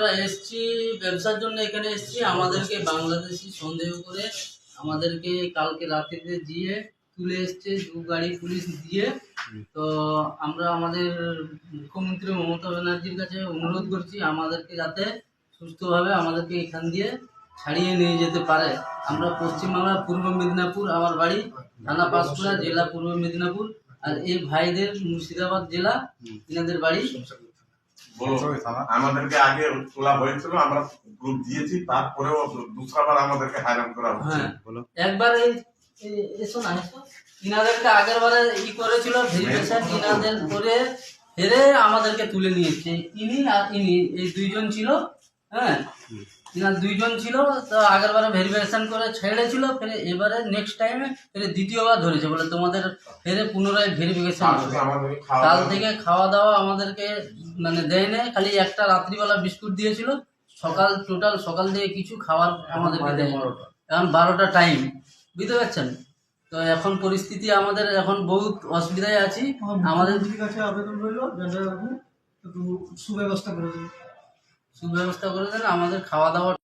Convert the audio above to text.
আমরা এসছি ব্যবসার জন্য এখানে এসছি। আমাদেরকে বাংলাদেশি সন্দেহ করে আমাদেরকে কালকে রাত্রিতে দিয়ে তুলে এসছে দু গাড়ি পুলিশ দিয়ে। তো আমরা আমাদের মুখ্যমন্ত্রী মমতা ব্যানার্জির কাছে অনুরোধ করছি আমাদেরকে যাতে সুস্থভাবে আমাদেরকে এখান দিয়ে ছাড়িয়ে নিয়ে যেতে পারে। আমরা পশ্চিমবাংলা পূর্ব মেদিনীপুর আমার বাড়ি থানা পাঁশকুড়া জেলা পূর্ব মেদিনীপুর। আর এই ভাইদের মুর্শিদাবাদ জেলা এনাদের বাড়ি। আমাদেরকে আগে তোলা হয়েছিল আমরা গ্রুপ দিয়েছি তারপরেও দুসরাবার আমাদেরকে হাইরান করা হচ্ছে। হ্যাঁ। একবার এই এসো না এসো ইনাদেরকে আগের বারে ই করেছিল ভেরিফিকেশন ইনাদের করে হেরে আমাদেরকে তুলে নিয়েছে। ইনি আর ইনি এই দুইজন ছিল হ্যাঁ? ইনার দুইজন ছিল তো আগের বারে ভেরিফিকেশন করে ছেড়েছিল ফেরে এবারে নেক্সট টাইমে ফেরে দ্বিতীয়বার ধরেছে বলে তোমাদের ফেরে পুনরায় ভেরিফিকেশন কাল থেকে খাওয়া কাল দাওয়া- থেকে খাওয়া দাওয়া আমাদেরকে মানে দেয় না খালি একটা রাত্রিবেলা বিস্কুট দিয়েছিল সকাল টোটাল সকাল থেকে কিছু খাবার আমাদেরকে দেয় এখন বারোটা টাইম বুঝতে পারছেন? তো এখন পরিস্থিতি আমাদের এখন বহুত অসুবিধায় আছি। আমাদের কাছে আবেদন রইল সুব্যবস্থা করে দিন। সুব্যবস্থা করে দেন আমাদের খাওয়া দাওয়া